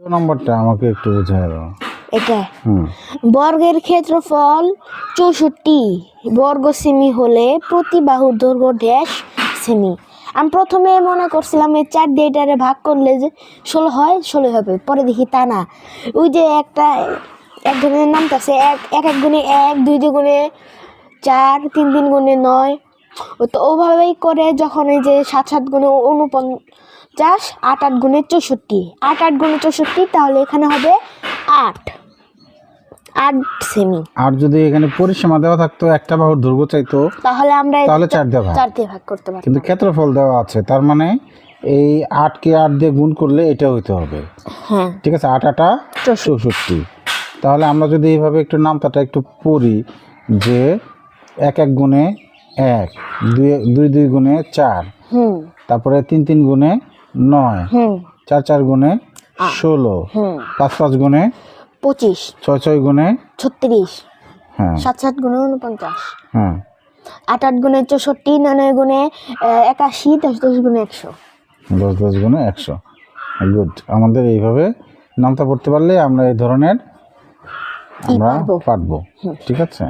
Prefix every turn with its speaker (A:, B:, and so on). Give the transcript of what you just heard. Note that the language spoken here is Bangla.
A: নম্বরটা আমাকে একটু বুঝাই দাও।
B: এটা? বর্গের ক্ষেত্রফল চৌষট্টি। বর্গ সেমি হলে প্রতি বাহুর দৈর্ঘ্য ড্যাশ সেমি। আমি প্রথমে মনে করছিলাম এই চার দিয়ে এটারে ভাগ করলে যে ষোলো হয় ষোলো হবে। পরে দেখি তা না। ওই যে একটা এক ধরনের নামতেছে এক এক এক গুণে এক দুই দুই গুণে চার তিন তিন গুণে নয়। ও তো ওভাবেই করে যখন এই যে সাত সাত গুণে উনপঞ্চাশ আট আট গুণে চৌষট্টি। আট আট গুণে চৌষট্টি তাহলে এখানে হবে আট। আট সেমি।
A: আর যদি এখানে পরিসীমা দেওয়া থাকতো একটা বাহুর দৈর্ঘ্য চাইতো
B: তাহলে আমরা
A: তাহলে চার দিয়ে ভাগ
B: চার দিয়ে ভাগ করতে পারি
A: কিন্তু ক্ষেত্রফল দেওয়া আছে তার মানে এই আটকে আট দিয়ে গুণ করলে এটা হইতে হবে।
B: হ্যাঁ।
A: ঠিক আছে আট আটা চৌষট্টি। তাহলে আমরা যদি এইভাবে একটু নামতাটা একটু পড়ি যে এক এক গুণে এক দুই দুই দুই গুণে চার।
B: হুম।
A: তারপরে তিন তিন গুণে নয়। চার চার গুণে ষোলো। পাঁচ পাঁচ গুণে
B: পঁচিশ।
A: ছয় ছয় গুণে
B: ছত্রিশ।
A: হ্যাঁ।
B: সাত সাত গুণে উনপঞ্চাশ
A: হ্যাঁ।
B: আট আট গুণে চৌষট্টি নয় গুণে একাশি দশ দশ গুণে একশো।
A: দশ দশ গুণে একশো। গুড আমাদের এইভাবে নামতা পড়তে পারলে আমরা এই ধরনের আমরা। পারব? ঠিক আছে?